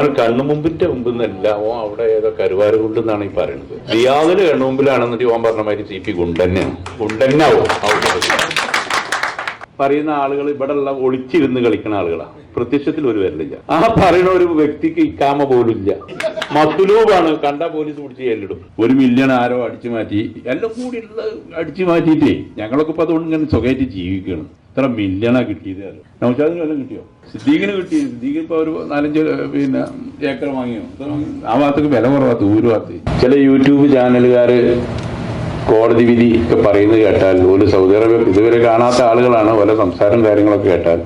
ഓൻ കണ്ണുമുമ്പിന്റെ മുമ്പിൽ നിന്നല്ല ഓ അവിടെ ഏതോ കരുവാര കൊണ്ടെന്നാണ് ഈ പറയുന്നത്. റിയാദിന് കണ്ണുമുമ്പിലാണെന്നിട്ട് ഓൻ പറഞ്ഞ മാതിരി സി പി ഗുണ്ടന്നെയാണ് പറയുന്ന ആളുകൾ ഇവിടെ ഉള്ള ഒളിച്ചിരുന്ന് കളിക്കുന്ന ആളുകളാണ്. പ്രത്യക്ഷത്തിൽ ഒരു വരലില്ല. ആ പറയുന്ന ഒരു വ്യക്തിക്ക് ഇക്കാമ പോലും ഇല്ല മത്തുലൂബാണ് കണ്ട പോലീസ് പിടിച്ച് ചെല്ലിടും ഒരു മില്യൺ ആരോ അടിച്ചു മാറ്റി എല്ലാം കൂടി അടിച്ചു മാറ്റിയിട്ടേ ഞങ്ങളൊക്കെ ഇപ്പൊ അതുകൊണ്ട് ഇങ്ങനെ സുഖമായിട്ട് ജീവിക്കണം ഇത്ര മില്യണാ കിട്ടിയത് നൗഷാദിന് വല്ലതും കിട്ടിയോ? സിദ്ദീഖിന് കിട്ടി. സിദ്ദീഖ് ഇപ്പൊ ഒരു നാലഞ്ച് പിന്നെ ഏക്കർ വാങ്ങിയോ? ആ ഭാഗത്തേക്ക് വില കുറവാ ഭാഗത്ത് ചില യൂട്യൂബ് ചാനലുകാര് കോടതി വിധി ഒക്കെ പറയുന്നത് കേട്ടാൽ ഒരു സൗദി അറേബ്യ ഇതുവരെ കാണാത്ത ആളുകളാണ് ഓരോ സംസാരം കാര്യങ്ങളൊക്കെ കേട്ടാൽ.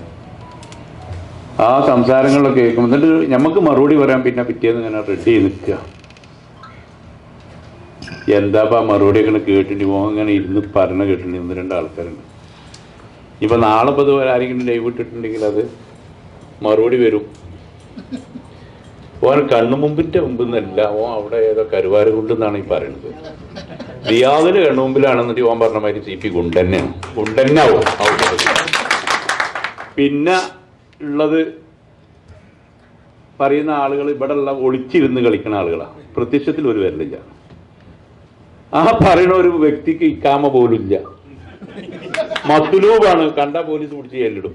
ആ സംസാരങ്ങളൊക്കെ കേൾക്കും എന്നിട്ട് നമുക്ക് മറുപടി പറയാൻ പിന്നെ പിറ്റേന്ന് ഇങ്ങനെ റെഡി ചെയ്ത് നിൽക്കുക. എന്താപ്പാ മറുപടിയൊക്കെ ഇങ്ങനെ കേട്ടിട്ട് പോകാൻ ഇങ്ങനെ ഇരുന്ന് പറഞ്ഞ കേട്ടിട്ടുണ്ട് ഇന്ന് രണ്ട് ആൾക്കാരുണ്ട്. ഇപ്പൊ നാളെ ഇത് ആരെങ്കിലും ലൈവ് ഇട്ടിട്ടുണ്ടെങ്കിൽ അത് മറുപടി വരും. ഓൻ കണ്ണുമുമ്പിന്റെ മുമ്പിൽ നിന്നല്ല ഓ അവിടെ ഏതോ കരുവാര കൊണ്ടെന്നാണ് ഈ പറയുന്നത്. റിയാദിന് കണ്ണുമുമ്പിലാണെന്നിട്ട് ഓൻ പറഞ്ഞ മാതിരി സി പി ഗുണ്ടന്നെയാണ് ഗുണ്ടന്നാവും പിന്നെ ഉള്ളത് പറയുന്ന ആളുകൾ ഇവിടെ ഉള്ള ഒളിച്ചിരുന്ന് കളിക്കുന്ന ആളുകളാണ് പ്രത്യക്ഷത്തിൽ ഒരു വരലില്ല. ആ പറയുന്ന ഒരു വ്യക്തിക്ക് ഇക്കാമ പോലും ഇല്ല മത്തുലൂബാണ് കണ്ട പോലീസ് പിടിച്ച് ചെല്ലിടും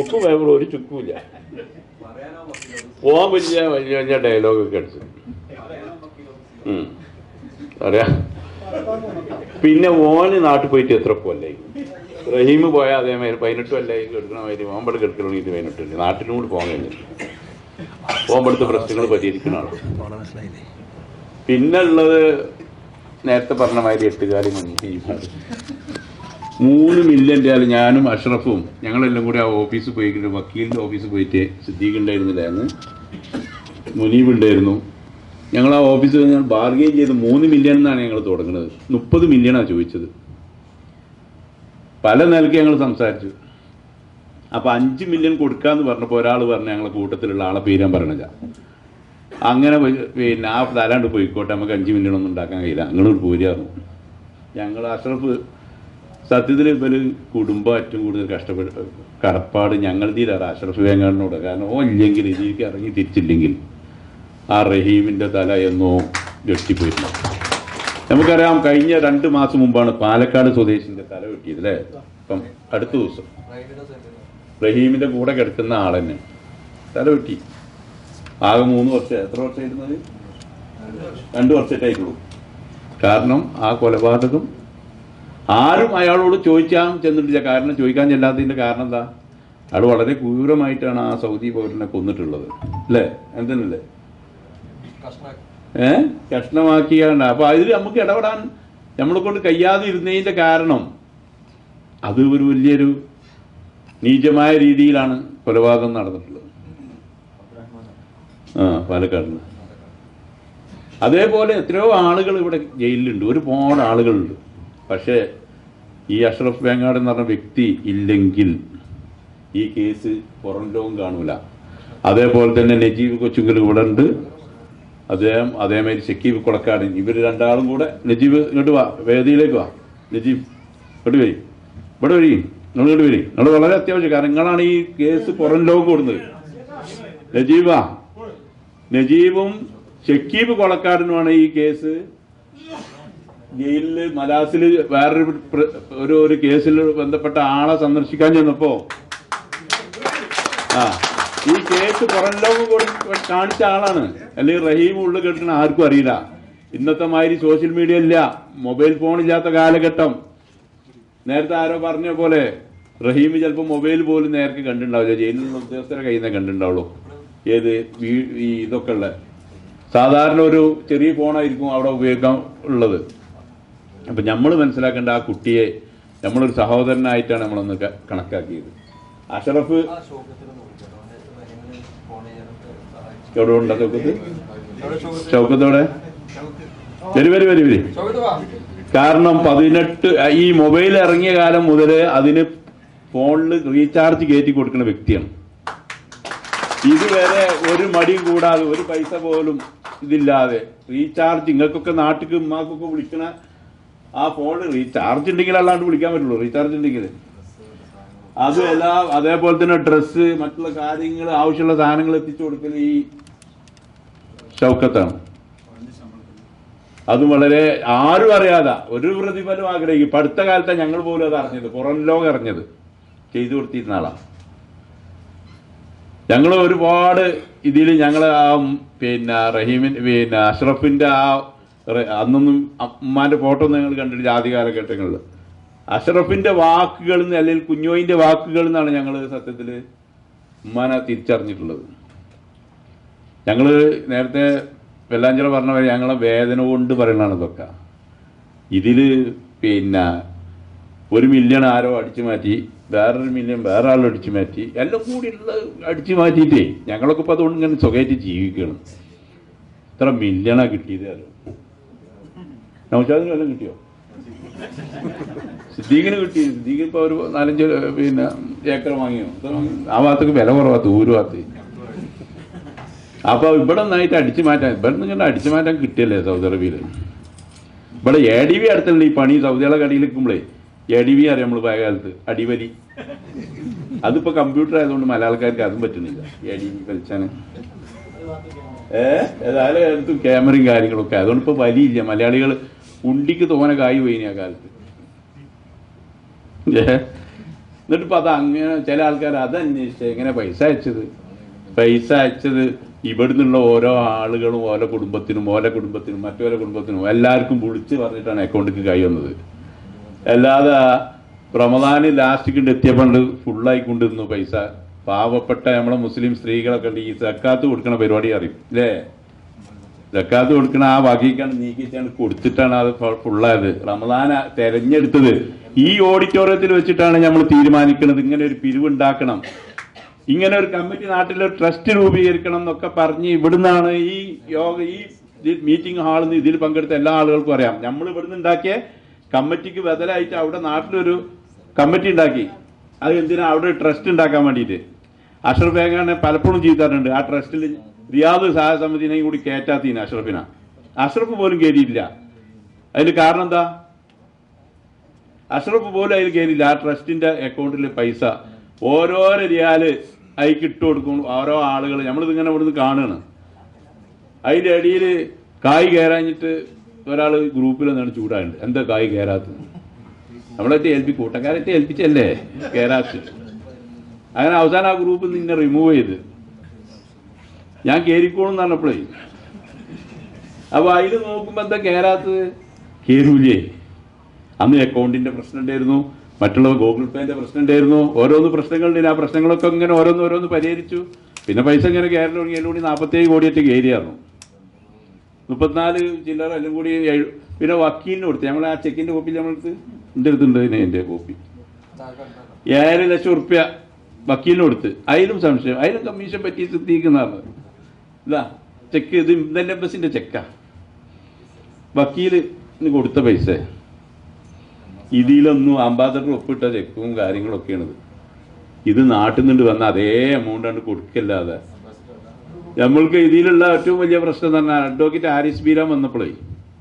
ഉപ്പ് വേവർ ഒരു ചുക്കുമില്ല പോവാൻ വലിയ വലിയ വലിയ ഡയലോഗൊക്കെ അടിച്ചു. അറിയാ? പിന്നെ ഓന് നാട്ടിൽ പോയിട്ട് എത്ര കൊല്ലായി? റഹീം പോയാൽ അതേമാതിരി പതിനെട്ട് കൊല്ലായി. എടുക്കണ മാതിരി ഓമ്പട് എടുക്കണമെങ്കിൽ ഇത് അല്ലേ നാട്ടിലും കൂടി പോകാൻ കഴിഞ്ഞു. ഓമ്പടുത്ത പ്രശ്നങ്ങൾ പിന്നെ ഉള്ളത് നേരത്തെ പറഞ്ഞ മാതിരി എട്ടുകാലി മഞ്ഞ മൂന്ന് മില്യൺ രൂപ ഞാനും അഷ്റഫും ഞങ്ങളെല്ലാം കൂടി ആ ഓഫീസിൽ പോയിട്ട് വക്കീലിന്റെ ഓഫീസിൽ പോയിട്ട് സിദ്ദീഖ് ഉണ്ടായിരുന്നില്ല അന്ന് മുനീബ് ഉണ്ടായിരുന്നു. ഞങ്ങൾ ആ ഓഫീസിൽ ഞാൻ ബാർഗെയിൻ ചെയ്ത് മൂന്ന് മില്യൺ എന്നാണ് ഞങ്ങൾ തുടങ്ങുന്നത്. മുപ്പത് മില്യണാണ് ചോദിച്ചത്. പല നിലയ്ക്ക് ഞങ്ങൾ സംസാരിച്ചു. അപ്പോൾ അഞ്ച് മില്യൺ കൊടുക്കാമെന്ന് പറഞ്ഞപ്പോൾ ഒരാൾ പറഞ്ഞു ഞങ്ങളെ കൂട്ടത്തിലുള്ള ആളെ പേരാൻ പറഞ്ഞില്ല അങ്ങനെ പിന്നെ ആ തലാണ്ട് പോയിക്കോട്ടെ നമുക്ക് അഞ്ച് മില്യൺ ഒന്നും ഉണ്ടാക്കാൻ കഴിയില്ല. ഒരു പോരായിരുന്നു ഞങ്ങൾ അഷ്റഫ് സത്യത്തിൽ ഇവർ കുടുംബം ഏറ്റവും കൂടുതൽ കഷ്ടപ്പെട്ട് കടപ്പാട് ഞങ്ങൾ തീരാറ് അഷ്റഫ് വേങ്ങാടിനോട് കാരണം ഓ ഇല്ലെങ്കിൽ ഇതിലേക്ക് ഇറങ്ങി തിരിച്ചില്ലെങ്കിൽ ആ റഹീമിന്റെ തല എന്നോ വെട്ടിപ്പോയിരുന്നു. നമുക്കറിയാം കഴിഞ്ഞ രണ്ട് മാസം മുമ്പാണ് പാലക്കാട് സ്വദേശിന്റെ തല വെട്ടിയത് അല്ലേ? ഇപ്പം അടുത്ത ദിവസം റഹീമിന്റെ കൂടെ കിടക്കുന്ന ആളെന്നെ തല വെട്ടി. ആകെ മൂന്ന് വർഷം എത്ര വർഷമായിരുന്നത് രണ്ടു വർഷത്തേക്കുള്ളൂ കാരണം ആ കൊലപാതകം ആരും അയാളോട് ചോദിക്കാൻ ചെന്നിട്ടില്ല. കാരണം ചോദിക്കാൻ ചെല്ലാത്തതിന്റെ കാരണം എന്താ? അയാൾ വളരെ ക്രൂരമായിട്ടാണ് ആ സൗദി പൗരനെ കൊന്നിട്ടുള്ളത്. അല്ലേ? എന്തിനല്ലേ ഏ? കഷ്ണമാക്കിയാണ്. അപ്പൊ അതിൽ നമുക്ക് ഇടപെടാൻ നമ്മളെ കൊണ്ട് കഴിയാതെ ഇരുന്നതിന്റെ കാരണം അത് ഒരു വലിയൊരു നീചമായ രീതിയിലാണ് കൊലപാതകം നടന്നിട്ടുള്ളത്. ആ പാലക്കാടിന് അതേപോലെ എത്രയോ ആളുകൾ ഇവിടെ ജയിലിലുണ്ട്. ഒരുപാട് ആളുകളുണ്ട്. പക്ഷേ ഈ അഷ്റഫ് വേങ്ങാട് എന്ന് പറഞ്ഞ വ്യക്തി ഇല്ലെങ്കിൽ ഈ കേസ് പുറം ലോകം കാണൂല. അതേപോലെ തന്നെ നജീബ് കൊച്ചുങ്കൽ ഇവിടെ ഉണ്ട്. അദ്ദേഹം അതേമാതിരി ഷക്കീബ് കൊടക്കാട് ഇവർ രണ്ടാളും കൂടെ നജീബ് ഇങ്ങോട്ട് വാ വേദിയിലേക്ക് വാ. നജീബ് ഇങ്ങോട്ട് വരി. ഇവിടെ വരി. നിങ്ങൾ ഇങ്ങോട്ട് വരി. നിങ്ങൾ വളരെ അത്യാവശ്യം കാരണം നിങ്ങളാണ് ഈ കേസ് പുറം ലോകം കൊടുത്തത് നജീബാ നജീബും ഷക്കീബ് കൊളക്കാടിനുമാണ് ഈ കേസ് ജയിലിൽ മലാസിൽ വേറൊരു ഒരു ഒരു കേസിൽ ബന്ധപ്പെട്ട ആളെ സന്ദർശിക്കാൻ ചെന്നപ്പോ ആ ഈ കേസ് പുറം ലോകം കാണിച്ച ആളാണ്. അല്ലെങ്കിൽ റഹീം ഉള്ളിൽ കേട്ടിന് ആർക്കും അറിയില്ല. ഇന്നത്തെ മാതിരി സോഷ്യൽ മീഡിയ ഇല്ല. മൊബൈൽ ഫോൺ ഇല്ലാത്ത കാലഘട്ടം. നേരത്തെ ആരോ പറഞ്ഞ പോലെ റഹീം ചിലപ്പോൾ മൊബൈൽ പോലും നേരത്തെ കണ്ടിട്ടുണ്ടാവില്ല. ജയിലിലുള്ള ഉദ്യോഗസ്ഥരെ കയ്യിൽ നിന്ന് കണ്ടിട്ടുണ്ടാവുള്ളൂ. ഏത് ഈ ഇതൊക്കെ ഉള്ള. സാധാരണ ഒരു ചെറിയ ഫോണായിരിക്കും അവിടെ ഉപയോഗിക്കാൻ ഉള്ളത്. അപ്പൊ നമ്മൾ മനസ്സിലാക്കേണ്ട ആ കുട്ടിയെ നമ്മളൊരു സഹോദരനായിട്ടാണ് നമ്മളൊന്ന് കണക്കാക്കിയത്. അഷറഫ് എവിടെ ഉണ്ട് ചൗക്കത്ത് ചൗക്കത്തോടെ വരി വരി വരി വരി. കാരണം പതിനെട്ട് ഈ മൊബൈൽ ഇറങ്ങിയ കാലം മുതൽ അതിന് ഫോണിൽ റീചാർജ് കയറ്റി കൊടുക്കുന്ന വ്യക്തിയാണ്. ഇതുവരെ ഒരു മടിയും കൂടാതെ ഒരു പൈസ പോലും ഇതില്ലാതെ റീചാർജ് നിങ്ങൾക്കൊക്കെ നാട്ടിൽ ഉമ്മാക്കൊക്കെ വിളിക്കണ ആ ഫോൺ റീചാർജ് ഉണ്ടെങ്കിൽ അല്ലാണ്ട് വിളിക്കാൻ പറ്റുള്ളൂ. റീചാർജ് ഉണ്ടെങ്കിൽ. അതുമല്ല അതേപോലെ തന്നെ ഡ്രസ്സ് മറ്റുള്ള കാര്യങ്ങൾ ആവശ്യമുള്ള സാധനങ്ങൾ എത്തിച്ചു കൊടുക്കൽ ഈ ഷൗക്കത്താണ്. അതും വളരെ ആരും അറിയാതെ. ഒരു പ്രതിഫലം ആഗ്രഹിക്കും. ഇപ്പൊ അടുത്ത കാലത്തെ ഞങ്ങൾ പോലും അത് അറിഞ്ഞത്. പുറം ലോകം അറിഞ്ഞത്. ചെയ്തു കൊടുത്തിരുന്ന ആളാണ് ഞങ്ങൾ ഒരുപാട് ഇതിൽ ഞങ്ങൾ ആ പിന്നെ റഹീമിൻ പിന്നെ അഷ്റഫിന്റെ ആ അന്നൊന്നും അമ്മാന്റെ ഫോട്ടോ ഒന്നും ഞങ്ങൾ കണ്ടിട്ടില്ല ആദ്യ കാലഘട്ടങ്ങളിൽ അഷ്റഫിന്റെ വാക്കുകളിൽ നിന്ന് അല്ലെങ്കിൽ കുഞ്ഞോയിന്റെ വാക്കുകളിൽ നിന്നാണ് ഞങ്ങൾ സത്യത്തിൽ ഉമ്മാനെ തിരിച്ചറിഞ്ഞിട്ടുള്ളത്. ഞങ്ങൾ നേരത്തെ വെള്ളാഞ്ചിറ പറഞ്ഞ പോലെ ഞങ്ങളെ വേദന കൊണ്ട് പറയുന്നതാണ് ഇതൊക്കെ. ഇതിൽ പിന്നെ ഒരു മില്യൺ ആരോ അടിച്ചു മാറ്റി വേറൊരു മില്യൺ വേറെ ആൾ അടിച്ചു മാറ്റി എല്ലാം കൂടി ഉള്ള അടിച്ചു മാറ്റിയിട്ടേ ഞങ്ങളൊക്കെ ഇപ്പോൾ അതുകൊണ്ട് ഇങ്ങനെ സുഖമായിട്ട് ജീവിക്കണം ഇത്ര മില്യണാണ് കിട്ടിയത് ആരോ. നൗഷാദിന് വല്ലതും കിട്ടിയോ? സിദ്ദീഖിന് കിട്ടി. സിദ്ദീഖ് ഇപ്പോൾ ഒരു നാലഞ്ച് പിന്നെ ഏക്കർ വാങ്ങിയോ? ആ ഭാഗത്തേക്ക് വില കുറവാ ദൂരഭാഗത്ത് അപ്പൊ ഇവിടെ നിന്നായിട്ട് അടിച്ചു മാറ്റാൻ ഇവിടെ നിന്ന് ഇങ്ങനെ അടിച്ചു മാറ്റാൻ കിട്ടിയല്ലേ സൗദി അറേബ്യയിൽ ഇവിടെ എ ഡി വി അടുത്തുണ്ട് ഈ പണി സൗദികളെ കടിയിൽ നിൽക്കുമ്പോഴേ എ ഡി വി അറിയാം നമ്മൾ പഴയ കാലത്ത് അടിവരി. അതിപ്പോ കമ്പ്യൂട്ടർ ആയതുകൊണ്ട് മലയാളക്കാർക്ക് അതും പറ്റുന്നില്ല എ ഡി വി കളിച്ചാന്. ഏ? ഏതായാലും ക്യാമറയും കാര്യങ്ങളൊക്കെ. അതുകൊണ്ട് ഇപ്പൊ വലിയില്ല മലയാളികൾ ഉണ്ടിക്ക് തോനെ കായ് പോയിനി ആ കാലത്ത്. ഏ? എന്നിട്ടിപ്പോ അത് അങ്ങനെ ചില ആൾക്കാർ അത് അന്വേഷിച്ച എങ്ങനെ പൈസ അയച്ചത്? പൈസ അയച്ചത് ഇവിടുന്നുള്ള ഓരോ ആളുകളും ഓരോ കുടുംബത്തിനും ഓരോ കുടുംബത്തിനും മറ്റോരോ കുടുംബത്തിനും എല്ലാവർക്കും വിളിച്ച് പറഞ്ഞിട്ടാണ് അക്കൗണ്ടിക്ക് കൈ വന്നത്. അല്ലാതെ റമദാന് ലാസ്റ്റിക്കൊണ്ട് എത്തിയപ്പോൾ ഫുള്ളായിക്കൊണ്ടിരുന്നു പൈസ. പാവപ്പെട്ട നമ്മളെ മുസ്ലിം സ്ത്രീകളൊക്കെ ഈ സക്കാത്ത് കൊടുക്കണ പരിപാടി അറിയും അല്ലേ സക്കാത്ത് കൊടുക്കണ ആ വകയ്ക്കാണ് നീക്കിച്ചാണ് കൊടുത്തിട്ടാണ് അത് ഫുള്ളായത് റമദാന തെരഞ്ഞെടുത്തത് ഈ ഓഡിറ്റോറിയത്തിൽ വെച്ചിട്ടാണ് നമ്മൾ തീരുമാനിക്കുന്നത്. ഇങ്ങനെ ഒരു പിരിവുണ്ടാക്കണം. ഇങ്ങനെ ഒരു കമ്മിറ്റി നാട്ടിൽ ഒരു ട്രസ്റ്റ് രൂപീകരിക്കണം എന്നൊക്കെ പറഞ്ഞ് ഇവിടുന്നാണ് ഈ യോഗ ഈ മീറ്റിംഗ് ഹാളിൽ നിന്ന് ഇതിൽ പങ്കെടുത്ത എല്ലാ ആളുകൾക്കും അറിയാം. നമ്മൾ ഇവിടുന്ന് ഉണ്ടാക്കിയ കമ്മിറ്റിക്ക് ബദലായിട്ട് അവിടെ നാട്ടിലൊരു കമ്മിറ്റി ഉണ്ടാക്കി. അത് എന്തിനാ? അവിടെ ട്രസ്റ്റ് ഉണ്ടാക്കാൻ വേണ്ടിയിട്ട്. അഷർ ബേഗാണ് പലപ്പോഴും ചെയ്തിട്ടുണ്ട് ആ ട്രസ്റ്റിൽ റിയാദ് സഹായ സമിതിനെയും കൂടി കയറ്റാത്തീന് അഷ്റഫിന. അഷറഫ് പോലും കയറിയില്ല അതിന് കാരണം എന്താ? അഷ്റഫ് പോലും അതിൽ കയറിയില്ല ആ ട്രസ്റ്റിന്റെ അക്കൗണ്ടിൽ പൈസ. ഓരോരോ റിയാൽ അതിക്ക് ഇട്ട് കൊടുക്കും. ഓരോ ആളുകൾ നമ്മളിത് ഇങ്ങനെ ഇവിടുന്ന് കാണുകയാണ് അതിന്റെ അടിയിൽ കായ് കയറാഞ്ഞിട്ട് ഒരാൾ ഗ്രൂപ്പിൽ നിന്നാണ് ചൂടാറുണ്ട് എന്താ കായ് കയറാത്തത് നമ്മളെ ഏൽപ്പി കൂട്ടക്കാരത്തെ ഏൽപ്പിച്ചല്ലേ? കയറാത്ത് അങ്ങനെ അവസാനം ആ ഗ്രൂപ്പിൽ നിന്ന് റിമൂവ് ചെയ്ത്. ഞാൻ കയറിക്കോളും എന്ന് പറഞ്ഞപ്പോഴേ. അപ്പൊ അതിൽ നോക്കുമ്പോ എന്താ കയറാത്തത് കയറൂലേ അന്ന് അക്കൗണ്ടിന്റെ പ്രശ്നം ഉണ്ടായിരുന്നു. മറ്റുള്ള ഗൂഗിൾ പേന്റെ പ്രശ്നം ഉണ്ടായിരുന്നു. ഓരോന്ന് പ്രശ്നങ്ങളുണ്ട്. ആ പ്രശ്നങ്ങളൊക്കെ ഇങ്ങനെ ഓരോന്ന് ഓരോന്ന് പരിഹരിച്ചു. പിന്നെ പൈസ ഇങ്ങനെ കയറി തുടങ്ങി. കൂടി നാൽപ്പത്തേഴ് കോടിയൊക്കെ കയറിയായിരുന്നു. മുപ്പത്തിനാല് ചില്ലറ എല്ലാം കൂടി പിന്നെ വക്കീലിന് കൊടുത്തു. ഞങ്ങൾ ആ ചെക്കിന്റെ കോപ്പി ഞങ്ങൾക്ക് എന്റെ അടുത്തുണ്ട് എന്റെ കോപ്പി ഏഴര ലക്ഷം ഉറുപ്യ വക്കീലിന് കൊടുത്ത്. അതിലും സംശയം. അതിലും കമ്മീഷൻ പറ്റി സിദ്ധിക്കുന്നതാണ് ഇതാ ചെക്ക് ഇത് ഇന്ത്യൻ എംബസിന്റെ ചെക്കാ വക്കീലിന് കൊടുത്ത പൈസ. ഇതിലൊന്നും അംബാസഡർ ഒപ്പിട്ട ചെക്കും കാര്യങ്ങളൊക്കെയാണിത്. ഇത് നാട്ടിൽ നിന്ന് വന്ന അതേ എമൗണ്ട് ആണ് കൊടുക്കല്ലാതെ. നമ്മൾക്ക് ഇതിലുള്ള ഏറ്റവും വലിയ പ്രശ്നം എന്ന് പറഞ്ഞാൽ അഡ്വക്കേറ്റ് ആരിസ് ബീരാൻ വന്നപ്പോഴേ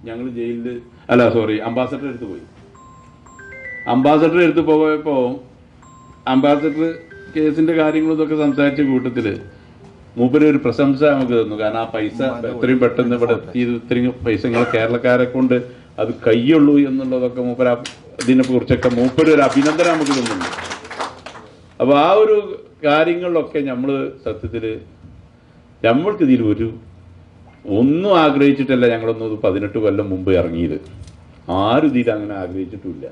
ഞങ്ങൾ ജയിലിൽ അല്ല സോറി അംബാസഡർ എടുത്ത് പോയി. അംബാസഡർ എടുത്ത് പോയപ്പോ അംബാസഡർ കേസിന്റെ കാര്യങ്ങളും ഇതൊക്കെ സംസാരിച്ച കൂട്ടത്തിൽ മൂപ്പര് ഒരു പ്രശംസ നമുക്ക് തന്നു. കാരണം ആ പൈസ എത്രയും പെട്ടെന്ന് ഇവിടെ എത്തിയത് ഇത്രയും പൈസ നിങ്ങൾ കേരളക്കാരെ കൊണ്ട് അത് കയ്യുള്ളൂ എന്നുള്ളതൊക്കെ മൂപ്പര ഇതിനെ കുറിച്ചൊക്കെ മൂപ്പര് ഒരു അഭിനന്ദനം നമുക്ക് തന്നുണ്ട് അപ്പൊ ആ ഒരു കാര്യങ്ങളിലൊക്കെ നമ്മൾ സത്യത്തിൽ നമ്മൾക്ക് ഇതിൽ ഒരു ഒന്നും ആഗ്രഹിച്ചിട്ടല്ല ഞങ്ങളൊന്നും പതിനെട്ട് കൊല്ലം മുമ്പ് ഇറങ്ങിയത്. ആരും ഇതിൽ അങ്ങനെ ആഗ്രഹിച്ചിട്ടില്ല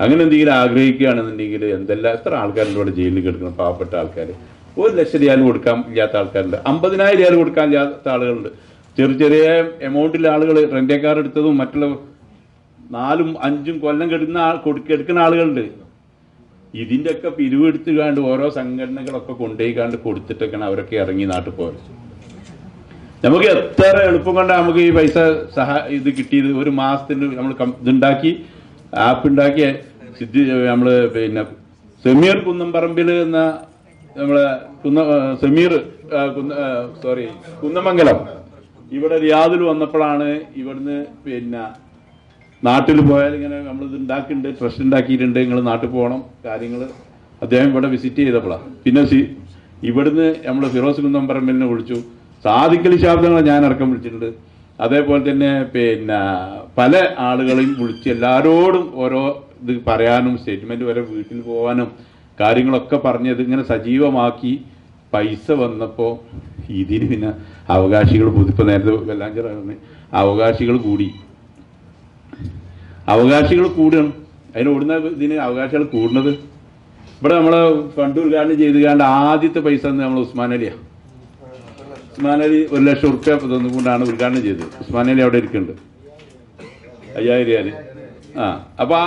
അങ്ങനെ എന്തെങ്കിലും ആഗ്രഹിക്കുകയാണെന്നുണ്ടെങ്കിൽ എന്തെല്ലാം എത്ര ആൾക്കാരുണ്ട് ഇവിടെ ജയിലിൽ കിടക്കണം പാവപ്പെട്ട ആൾക്കാർ ഒരു ലക്ഷം റിയാൽ കൊടുക്കാൻ ഇല്ലാത്ത ആൾക്കാരുണ്ട്. അമ്പതിനായിരം റിയാൽ കൊടുക്കാൻ ഇല്ലാത്ത ആളുകളുണ്ട്. ചെറിയ ചെറിയ എമൗണ്ടിൽ ആളുകൾ റെന്റേ കാർ എടുത്തതും മറ്റുള്ള നാലും അഞ്ചും കൊല്ലം കെടുന്ന ആൾ കൊടുക്കെടുക്കുന്ന ആളുകളുണ്ട്. ഇതിന്റെ ഒക്കെ പിരിവെടുത്ത് കാണ്ട് ഓരോ സംഘടനകളൊക്കെ കൊണ്ടുപോയി കാണ്ട് കൊടുത്തിട്ടൊക്കെയാണ് അവരൊക്കെ ഇറങ്ങി നാട്ടിൽ പോയത്. നമുക്ക് എത്ര എളുപ്പം കൊണ്ട് നമുക്ക് ഈ പൈസ സഹാ ഇത് കിട്ടിയത്? ഒരു മാസത്തിന് നമ്മൾ ഇതുണ്ടാക്കി ആപ്പ് ഉണ്ടാക്കി സിദ്ധി നമ്മൾ പിന്നെ സെമിയർ കുന്നംപറമ്പിൽ എന്ന നമ്മളെ കുന്ന സമീർ സോറി കുന്നമംഗലം. ഇവിടെ റിയാദിൽ വന്നപ്പോഴാണ് ഇവിടുന്ന് പിന്നെ നാട്ടിൽ പോയാൽ ഇങ്ങനെ നമ്മൾ ഇത് ഉണ്ടാക്കിയിട്ടുണ്ട് ട്രസ്റ്റ് ഉണ്ടാക്കിയിട്ടുണ്ട് നിങ്ങൾ നാട്ടിൽ പോകണം കാര്യങ്ങൾ അദ്ദേഹം ഇവിടെ വിസിറ്റ് ചെയ്തപ്പോഴാണ് പിന്നെ സി ഇവിടുന്ന് നമ്മൾ ഫിറോസ് കുന്നംപറമ്പലിനെ വിളിച്ചു. സാധിക്കൽ ശാബ്ദങ്ങൾ ഞാൻ അടക്കം വിളിച്ചിട്ടുണ്ട്. അതേപോലെ തന്നെ പിന്നെ പല ആളുകളെയും വിളിച്ച് എല്ലാവരോടും ഓരോ ഇത് പറയാനും സ്റ്റേറ്റ്മെന്റ് വരെ വീട്ടിൽ പോകാനും കാര്യങ്ങളൊക്കെ പറഞ്ഞത് ഇങ്ങനെ സജീവമാക്കി പൈസ വന്നപ്പോൾ ഇതിന് പിന്നെ അവകാശികൾ ഇപ്പോൾ നേരത്തെ വെല്ലാഞ്ചിറ അവകാശികൾ കൂടി. അവകാശികൾ കൂടിയാണ് അതിന് ഓടുന്ന ഇതിന് അവകാശികൾ കൂടുന്നത്. ഇവിടെ നമ്മൾ ഫണ്ട് ഉദ്ഘാടനം ചെയ്ത് കണ്ട് ആദ്യത്തെ പൈസ തന്നെ നമ്മൾ ഉസ്മാൻ അലിയാ. ഉസ്മാൻ അലി ഒരു ലക്ഷം റുപ്യ തന്നുകൊണ്ടാണ് ഉദ്ഘാടനം ചെയ്തത്. ഉസ്മാൻ അലി അവിടെ ഇരിക്കുന്നുണ്ട്. അയ്യായിരം. ആ അപ്പൊ ആ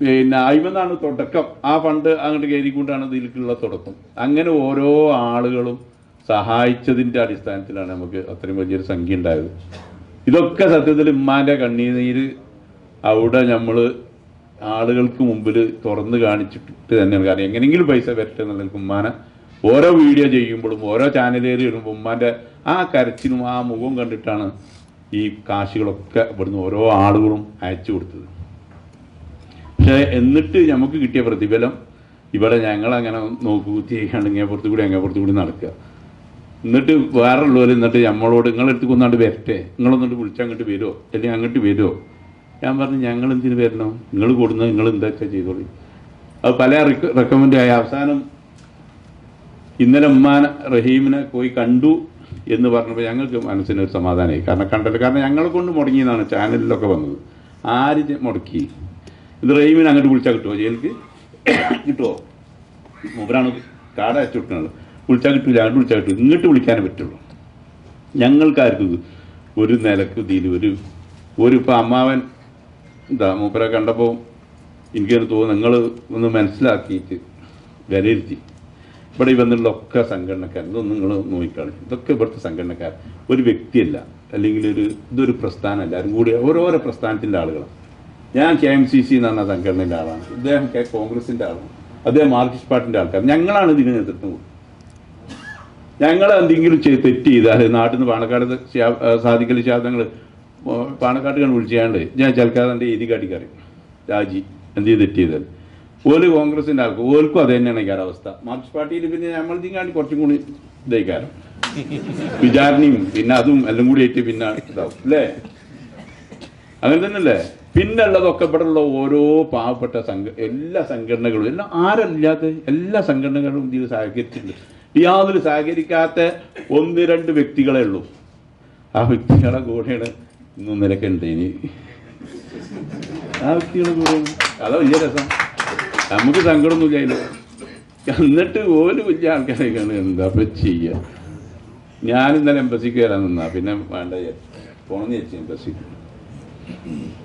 പിന്നെ അയിമെന്നാണ് തുടക്കം. ആ ഫണ്ട് അങ്ങോട്ട് കയറിക്കൊണ്ടാണ് ഇതിലേക്കുള്ള തുടക്കം. അങ്ങനെ ഓരോ ആളുകളും സഹായിച്ചതിന്റെ അടിസ്ഥാനത്തിലാണ് നമുക്ക് അത്രയും വലിയൊരു സംഖ്യ ഉണ്ടായത്. ഇതൊക്കെ സത്യത്തിൽ ഉമ്മാന്റെ കണ്ണീര് അവിടെ നമ്മൾ ആളുകൾക്ക് മുമ്പിൽ തുറന്ന് കാണിച്ചിട്ട് തന്നെയാണ്. കാരണം എങ്ങനെയെങ്കിലും പൈസ വരട്ടെ എന്നുള്ള ഉമ്മാനെ ഓരോ വീഡിയോ ചെയ്യുമ്പോഴും ഓരോ ചാനലുകൾ വരുമ്പോൾ ഉമ്മാന്റെ ആ കരച്ചിനും ആ മുഖവും കണ്ടിട്ടാണ് ഈ കാശികളൊക്കെ ഇവിടുന്ന് ഓരോ ആളുകളും അയച്ചു കൊടുത്തത്. പക്ഷെ എന്നിട്ട് നമുക്ക് കിട്ടിയ പ്രതിഫലം ഇവിടെ ഞങ്ങൾ അങ്ങനെ നോക്കുകുത്തി ഇങ്ങനെ പുറത്തു കൂടി അങ്ങനെ പുറത്തു കൂടി നടക്കുക. എന്നിട്ട് വേറെ ഉള്ളവർ എന്നിട്ട് നമ്മളോട് നിങ്ങളെടുത്ത് കൊന്നാണ്ട് വരട്ടെ. നിങ്ങളൊന്നിട്ട് വിളിച്ചങ്ങോട്ട് വരുമോ അല്ലെങ്കിൽ അങ്ങോട്ട് വരുമോ ഞാൻ പറഞ്ഞു ഞങ്ങൾ എന്തിന് വരണം? നിങ്ങൾ കൊടുക്കുന്നത് നിങ്ങൾ എന്തൊക്കെ ചെയ്തോളി. അത് പല റെക്കമെൻഡ് ആയ. അവസാനം ഇന്നലെ ഉമ്മാൻ റഹീമിനെ പോയി കണ്ടു എന്ന് പറഞ്ഞപ്പോൾ ഞങ്ങൾക്ക് മനസ്സിനൊരു സമാധാനമായി. കാരണം കണ്ടല്ലോ. കാരണം ഞങ്ങളെ കൊണ്ട് മുടങ്ങിയതാണ് ചാനലിലൊക്കെ വന്നത്. ആര് മുടക്കി? ഇത് റഹീമിനെ അങ്ങോട്ട് വിളിച്ചാൽ കിട്ടുമോ? ജയിലിക്ക്? കിട്ടുമോ മൂപ്പരാണ് കാട അയച്ചു കൊടുക്കുന്നത്. വിളിച്ചാൽ കിട്ടില്ല അങ്ങോട്ട് വിളിച്ചാൽ കിട്ടും ഇങ്ങോട്ട് വിളിക്കാനേ പറ്റുള്ളൂ. ഞങ്ങൾക്കാർക്കും ഒരു നിലയ്ക്ക് ഇതിൽ ഒരു ഒരു ഇപ്പം അമ്മാവൻ എന്താ മൂപ്പരെ കണ്ടപ്പോൾ എനിക്കത് തോന്നുന്നു നിങ്ങൾ ഒന്ന് മനസ്സിലാക്കിയിട്ട് വിലയിരുത്തി. ഇവിടെ ഈ വന്നുള്ള ഒക്കെ സംഘടനക്കാർ ഇതൊന്നും നിങ്ങൾ നോക്കിക്കാണി. ഇതൊക്കെ ഇവിടുത്തെ സംഘടനക്കാർ. ഒരു വ്യക്തിയല്ല. അല്ലെങ്കിൽ ഒരു ഇതൊരു പ്രസ്ഥാനം എല്ലാവരും കൂടി ഓരോരോ പ്രസ്ഥാനത്തിന്റെ ആളുകളാണ്. ഞാൻ കെ എം സി സി എന്ന് പറഞ്ഞ സംഘടനയുടെ ആളാണ്. ഇദ്ദേഹം കെ കോൺഗ്രസിന്റെ ആളാണ്. അദ്ദേഹം മാർക്സിസ്റ്റ് പാർട്ടിന്റെ ആൾക്കാർ. ഞങ്ങളാണ് ഇതിന് നേതൃത്വം ഞങ്ങൾ എന്തെങ്കിലും ചെയ്ത് തെറ്റ് ചെയ്താൽ നാട്ടിൽ നിന്ന് പാണക്കാട് സാധിക്കൽ ശാബ്ദങ്ങൾ കണ്ട് വിളിച്ചാണ്ട് ഞാൻ ചലക്കാതെ എഴുതി കാട്ടിക്കറി രാജി എന്ത് ചെയ്ത് തെറ്റ് ചെയ്താൽ ഓൽ കോൺഗ്രസിന്റെ ആൾക്ക് ഓൽക്കും അത് തന്നെയാണ് കാലാവസ്ഥ. മാർക്സിസ്റ്റ് പാർട്ടിയിൽ പിന്നെ നമ്മൾ ഇതിങ്ങാണ്ടി കുറച്ചും കൂടി ഇതായിക്കാരം വിചാരണയും പിന്നെ അതും എല്ലാം കൂടി ആയിട്ട് പിന്നെ ഇതാവും. അല്ലേ? അങ്ങനെ തന്നെയല്ലേ? പിന്നെ ഉള്ളതൊക്കെ ഇവിടെ ഉള്ള ഓരോ പാവപ്പെട്ട സംഘ എല്ലാ സംഘടനകളും എല്ലാം ആരല്ലാത്ത എല്ലാ സംഘടനകളും ഇതിൽ സഹകരിച്ചിട്ടുണ്ട്. യാതൊരു സഹകരിക്കാത്ത ഒന്ന് രണ്ട് വ്യക്തികളെ ഉള്ളൂ. ആ വ്യക്തികളെ കൂടെയാണ് ഇന്നും നിലക്കുണ്ട് ഇനി. ആ വ്യക്തികളെ കൂടെയാണ്. അതാ വലിയ രസം. നമുക്ക് സങ്കടമൊന്നുമില്ല അതിൽ എന്നിട്ട് ഒരു വലിയ ആൾക്കാരൊക്കെയാണ് എന്താ ഇപ്പൊ ചെയ്യുക ഞാൻ ഇന്നലെ എംബസിക്ക് വരാൻ നിന്നാ. പിന്നെ വേണ്ട പോണെന്ന് ചേച്ചി എംബസിക്ക്.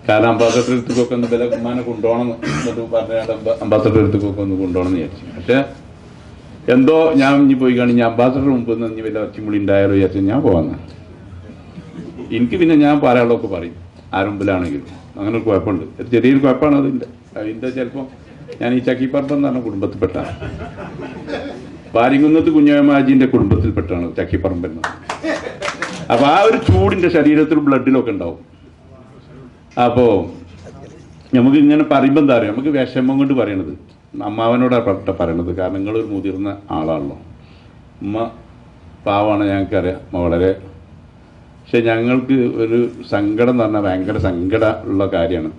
കാരണം അംബാസഡർ അടുത്തേക്കൊക്കെ ഒന്ന് വില ഉമ്മാനെ കൊണ്ടുപോകണം എന്നിട്ട് പറഞ്ഞ അംബാസഡർ അടുത്തേക്കൊക്കെ ഒന്ന് കൊണ്ടുപോകണം എന്ന് വിചാരിച്ചു. പക്ഷെ എന്തോ ഞാൻ ഇനി പോയി കാണി ഞാൻ അംബാസഡർ മുമ്പ് നിന്ന് വല്ല ഒച്ചമുളി ഉണ്ടായാലോ വിചാരിച്ചു ഞാൻ പോകാന്ന് എനിക്ക് പിന്നെ ഞാൻ പറയാനുള്ളതൊക്കെ പറയും ആരംഭിലാണെങ്കിലും അങ്ങനെ ഒരു കുഴപ്പമുണ്ട്. ഒരു ചെറിയൊരു കുഴപ്പമാണ് അതിന്റെ. അതിന്റെ ചിലപ്പോൾ ഞാൻ ഈ ചക്കിപ്പറമ്പ് എന്ന് പറഞ്ഞ കുടുംബത്തിൽപ്പെട്ടാണ്. പാരിങ്കുന്നത്ത് കുഞ്ഞമാജിന്റെ കുടുംബത്തിൽപ്പെട്ടാണ് ചക്കിപ്പറമ്പ് എന്ന് അപ്പൊ ആ ഒരു ചൂടിന്റെ ശരീരത്തിൽ ബ്ലഡിലൊക്കെ ഉണ്ടാവും. അപ്പോ നമുക്ക് ഇങ്ങനെ പറയുമ്പോൾ എന്താ പറയുക നമുക്ക് വിഷമം കൊണ്ട് പറയണത്. അമ്മാവനോടാണ് പട്ട പറയണത്. കാരണം നിങ്ങളൊരു മുതിർന്ന ആളാണല്ലോ. ഉമ്മ പാവാണ് ഞങ്ങൾക്കറിയാം. വളരെ പക്ഷെ ഞങ്ങൾക്ക് ഒരു സങ്കടം എന്ന് പറഞ്ഞാൽ ഭയങ്കര സങ്കട ഉള്ള കാര്യമാണ്.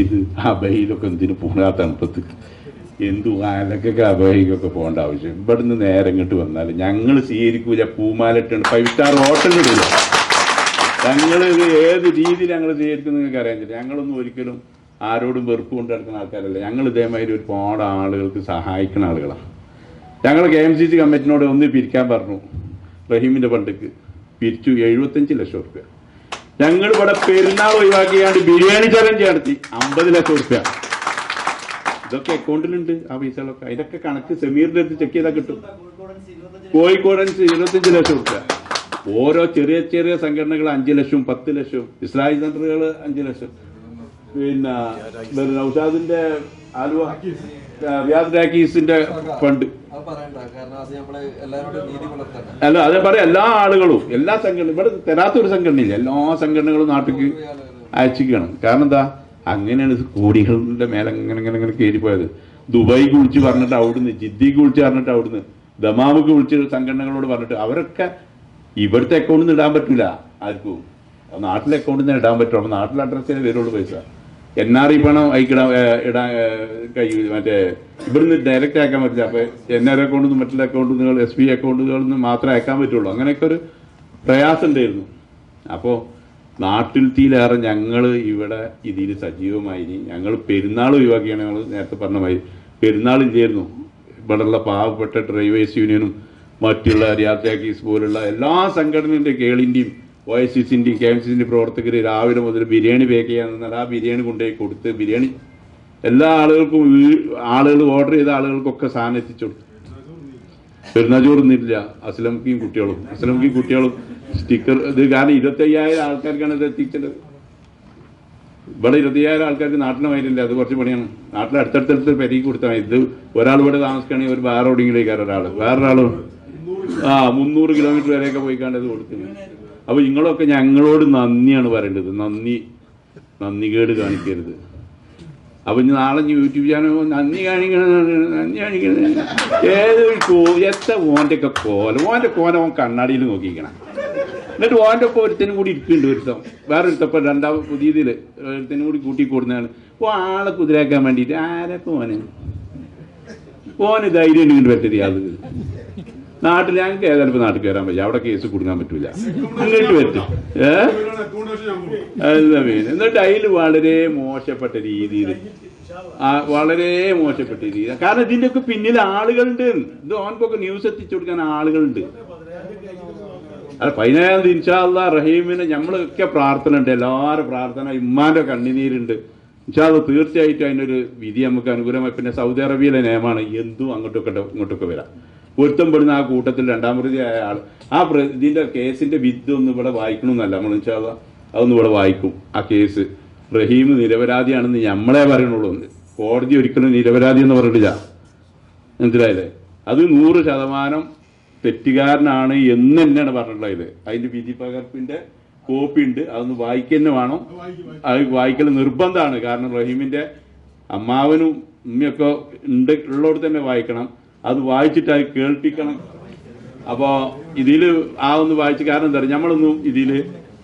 ഇത് അബയിലൊക്കെ എന്തിനു പോണ ആ തണുപ്പത്ത്? എന്തു ആലക്കൊക്കെ അബയിക്കൊക്കെ പോകേണ്ട ആവശ്യം. ഇവിടുന്ന് നേരെ ഇങ്ങോട്ട് വന്നാൽ ഞങ്ങൾ സ്വീകരിക്കൂല. പൂമാലിട്ടുണ്ട് ഫൈവ് സ്റ്റാർ ഹോട്ടലിലിടില്ല ഞങ്ങൾ ഇത് ഏത് രീതിയിൽ ഞങ്ങൾ സ്വീകരിക്കും നിങ്ങൾക്ക് അറിയാൻ പറ്റില്ല. ഞങ്ങളൊന്നും ഒരിക്കലും ആരോടും വെറുപ്പ് കൊണ്ട് നടക്കുന്ന ആൾക്കാരല്ല. ഞങ്ങൾ ഇതേമാതിരി ഒരുപാട് ആളുകൾക്ക് സഹായിക്കുന്ന ആളുകളാണ്. ഞങ്ങൾ കെ എം സി സി കമ്മിറ്റിനോട് ഒന്ന് പിരിക്കാൻ പറഞ്ഞു. റഹീമിന്റെ പണ്ടക്ക് പിരിച്ചു എഴുപത്തഞ്ച് ലക്ഷം റുപ്യ ഞങ്ങൾ ഇവിടെ പെരുന്നാൾ ഒഴിവാക്കിയാണ്ട് ബിരിയാണി ചലഞ്ച് നടത്തി അമ്പത് ലക്ഷം റുപ്യ ഇതൊക്കെ അക്കൗണ്ടിലുണ്ട്. ആ പൈസകളൊക്കെ. അതിനൊക്കെ കണക്ക് സെമീറിന്റെ അടുത്ത് ചെക്ക് ചെയ്താൽ കിട്ടും. കോഴിക്കോടൻസ് ഇരുപത്തഞ്ച് ലക്ഷം റുപ്യ ഓരോ ചെറിയ ചെറിയ സംഘടനകൾ അഞ്ച് ലക്ഷം പത്ത് ലക്ഷം ഇസ്ലാമിക് സെന്ററുകൾ അഞ്ച് ലക്ഷം. പിന്നെ നൌഷാദിന്റെ ആലുവ രാക്കീസിന്റെ ഫണ്ട്. അല്ല അതേ പറയാം എല്ലാ ആളുകളും എല്ലാ സംഘടന ഇവിടെ തരാത്ത ഒരു സംഘടനയില്ല എല്ലാ സംഘടനകളും നാട്ടിലേക്ക് അയച്ചിരിക്കണം കാരണം എന്താ? അങ്ങനെയാണ് ഇത് കോടികളുടെ മേലെ ഇങ്ങനെ ഇങ്ങനെ ഇങ്ങനെ കയറിപ്പോയത്. ദുബായിക്ക് വിളിച്ച് പറഞ്ഞിട്ട് അവിടുന്ന് ജിദ്ദിക്ക് വിളിച്ച് പറഞ്ഞിട്ട് അവിടുന്ന് ദമാമുക്ക് വിളിച്ച് സംഘടനകളോട് പറഞ്ഞിട്ട് അവരൊക്കെ ഇവിടുത്തെ അക്കൗണ്ടിൽ നിന്ന് ഇടാൻ പറ്റില്ല. ആർക്കും? നാട്ടിലെ അക്കൗണ്ടിൽ നിന്ന് ഇടാൻ പറ്റും. അപ്പൊ നാട്ടിലെ അഡ്രസ്സിൽ വരുള്ളൂ പൈസ. എൻ ആർ ഐ പണം അയക്കിടാൻ ഇടാൻ കഴിയും മറ്റേ ഇവിടുന്ന് ഡയറക്റ്റ് ആക്കാൻ പറ്റില്ല. അപ്പൊ എൻ ആർ അക്കൗണ്ടിൽ നിന്ന് മറ്റുള്ള അക്കൗണ്ടിൽ നിന്ന് എസ് ബി അക്കൗണ്ടുകളിൽ നിന്ന് മാത്രമേ അയക്കാൻ പറ്റുള്ളൂ. അങ്ങനെയൊക്കെ ഒരു പ്രയാസം ഉണ്ടായിരുന്നു. അപ്പോ നാട്ടിൽ തീയിലേറെ ഞങ്ങൾ ഇവിടെ ഇതിൽ സജീവമായി. ഞങ്ങൾ പെരുന്നാൾ ഒഴിവാക്കിയാണ് ഞങ്ങൾ നേരത്തെ പറഞ്ഞ മാതിരി. പെരുന്നാൾ ഇല്ലായിരുന്നു. ഇവിടെയുള്ള പാവപ്പെട്ട ഡ്രൈവേഴ്സ് യൂണിയനും മറ്റുള്ള റിയാത്താക്കീസ് പോലുള്ള എല്ലാ സംഘടനയുടെ കേളിന്റെയും ഒ എസ് സിസിന്റെയും കെ എം സിസിന്റെയും പ്രവർത്തകർ രാവിലെ മുതൽ ബിരിയാണി പേക്ക് ചെയ്യാൻ ആ ബിരിയാണി കൊണ്ടുപോയി കൊടുത്ത് ബിരിയാണി എല്ലാ ആളുകൾക്കും ആളുകൾ ഓർഡർ ചെയ്ത ആളുകൾക്കൊക്കെ സാധനം എത്തിച്ചു പെരുന്നാചോറൊന്നുമില്ല അസ്ലംക്കിയും കുട്ടികളും അസ്ലംക്കിയും കുട്ടികളും സ്റ്റിക്കർ ഇത് കാരണം ഇരുപത്തയ്യായിരം ആൾക്കാർക്കാണ് ഇത് എത്തിച്ചത്. ഇവിടെ ഇരുപത്തയ്യായിരം ആൾക്കാർക്ക് നാട്ടിലെ മൈലില്ല അത് കുറച്ച് പണിയാണ്. നാട്ടിൽ അടുത്തടുത്തടുത്ത് പെരുകി കൊടുത്താൽ മതി. ഇത് ഒരാൾ ഇവിടെ താമസിക്കുകയാണെങ്കിൽ ഒരു വേറെ എവിടെയെങ്കിലും ഒരാൾ വേറൊരാൾ ആ മുന്നൂറ് കിലോമീറ്റർ വരെയൊക്കെ പോയി കണ്ടത് കൊടുക്കുന്നു അപ്പൊ നിങ്ങളൊക്കെ ഞങ്ങളോട് നന്ദിയാണ് പറയേണ്ടത്. നന്ദി നന്ദി കേട് കാണിക്കരുത്. അപ്പൊ ഇനി നാളെ യൂട്യൂബ് ചാനൽ നന്ദി കാണിക്കണം നന്ദി കാണിക്കണം ഏതൊരു കോ ഓന്റെ ഒക്കെ കോല ഓന്റെ കോല ഓൻ കണ്ണാടിയിൽ നോക്കിക്കണം എന്നിട്ട് ഓന്റെ ഒപ്പം ഒരുത്തനും കൂടി ഇരിക്കുന്നുണ്ട് ഒരുത്തം. വേറെ ഒരുത്തപ്പം രണ്ടാം പുതിയതിൽ ഒരുത്തനും കൂടി കൂട്ടി കൂടുന്നതാണ് ഓ ആളെ കുതിരാക്കാൻ വേണ്ടിയിട്ട് ആരൊക്കെ ഓന് ഓന് ധൈര്യം ഉണ്ടെങ്കിൽ പറ്റരുത് നാട്ടിൽ ഞങ്ങൾക്ക് ഏതായാലും നാട്ടിൽ കയറാൻ പറ്റില്ല. അവിടെ കേസ് കൊടുക്കാൻ പറ്റൂല. എന്നിട്ട് പറ്റും. ഏഹ് എന്നിട്ട് അതിൽ വളരെ മോശപ്പെട്ട രീതിയിൽ വളരെ മോശപ്പെട്ട രീതി കാരണം ഇതിന്റെയൊക്കെ പിന്നിൽ ആളുകളുണ്ട്. ഇത് ഓൻകൊക്കെ ന്യൂസ് എത്തിച്ചു കൊടുക്കാൻ ആളുകളുണ്ട്. അല്ല പതിനായിരം ഇൻഷാല്ല റഹീമിന് നമ്മളൊക്കെ പ്രാർത്ഥന ഉണ്ട്. എല്ലാവരും പ്രാർത്ഥന. ഇമ്മാന്റെ കണ്ണിനീരുണ്ട്. ഇൻഷാല്ല തീർച്ചയായിട്ടും അതിനൊരു വിധി നമുക്ക് അനുകൂലമായി. പിന്നെ സൗദി അറേബ്യയിലെ നിയമമാണ്. എന്തും അങ്ങോട്ടൊക്കെ ഇങ്ങോട്ടൊക്കെ വരാം. പൊരുത്തം പെടുന്ന ആ കൂട്ടത്തിൽ രണ്ടാം പ്രതി ആയ ആൾ ആ പ്രതിന്റെ കേസിന്റെ വിധി ഒന്ന് ഇവിടെ വായിക്കണമെന്നല്ല നമ്മൾ വെച്ചാൽ അതൊന്നും ഇവിടെ വായിക്കും. ആ കേസ്. റഹീം നിരപരാധിയാണെന്ന് നമ്മളെ പറയണുള്ളൂ. കോടതി ഒരിക്കലും നിരപരാധി എന്ന് പറഞ്ഞിട്ടില്ല. മനസ്സിലായില്ലേ? അത് നൂറ് ശതമാനം തെറ്റുകാരനാണ് എന്ന് തന്നെയാണ് പറഞ്ഞിട്ടുള്ളത്. അതിന്റെ വിധി പകർപ്പിന്റെ കോപ്പി ഉണ്ട്. അതൊന്ന് വായിക്കന്നെ വേണം. അത് വായിക്കൽ നിർബന്ധമാണ്. കാരണം റഹീമിന്റെ അമ്മാവനും ഉമ്മയൊക്കെ ഉണ്ട് ഉള്ളവർ തന്നെ വായിക്കണം. അത് വായിച്ചിട്ടായി കേൾപ്പിക്കണം. അപ്പോ ഇതിൽ ആ ഒന്ന് വായിച്ച് കാരണം എന്താ പറയുക നമ്മളൊന്നും ഇതിൽ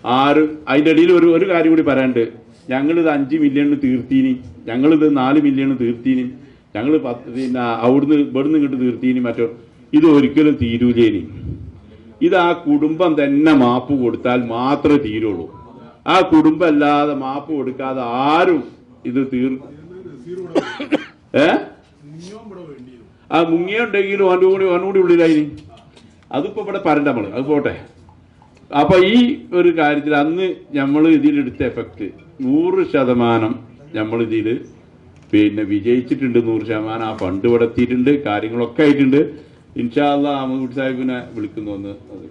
ആറ് അതിന്റെ ഇടയിൽ ഒരു ഒരു കാര്യം കൂടി പറയാണ്ട് ഞങ്ങളിത് അഞ്ച് മില്യണിന് തീർത്തീനി. ഞങ്ങളിത് നാല് മില്യണ് തീർത്തീനി. ഞങ്ങൾ പിന്നെ അവിടുന്ന് ഇവിടുന്ന് ഇങ്ങോട്ട് തീർത്തീനി മറ്റോ. ഇത് ഒരിക്കലും തീരൂലേനി. ഇത് ആ കുടുംബം തന്നെ മാപ്പ് കൊടുത്താൽ മാത്രമേ തീരുള്ളൂ. ആ കുടുംബം അല്ലാതെ മാപ്പ് കൊടുക്കാതെ ആരും ഇത് തീർ ഏ? ആ മുങ്ങിയുണ്ടെങ്കിലും അവന്റെ കൂടി കൂടി ഉള്ളിലായി. അതിപ്പോൾ ഇവിടെ പറയണ്ട നമ്മൾ അത് പോട്ടെ. അപ്പൊ ഈ ഒരു കാര്യത്തിൽ അന്ന് നമ്മൾ ഇതിലെടുത്ത എഫക്ട് നൂറ് ശതമാനം നമ്മൾ ഇതിൽ പിന്നെ വിജയിച്ചിട്ടുണ്ട് നൂറ് ശതമാനം. ആ ഫണ്ട് ഇവിടെ എത്തിയിട്ടുണ്ട് കാര്യങ്ങളൊക്കെ ആയിട്ടുണ്ട്. ഇൻഷാല്ല അഹമ്മദ് സാഹിബിനെ വിളിക്കുന്നു ഒന്ന്.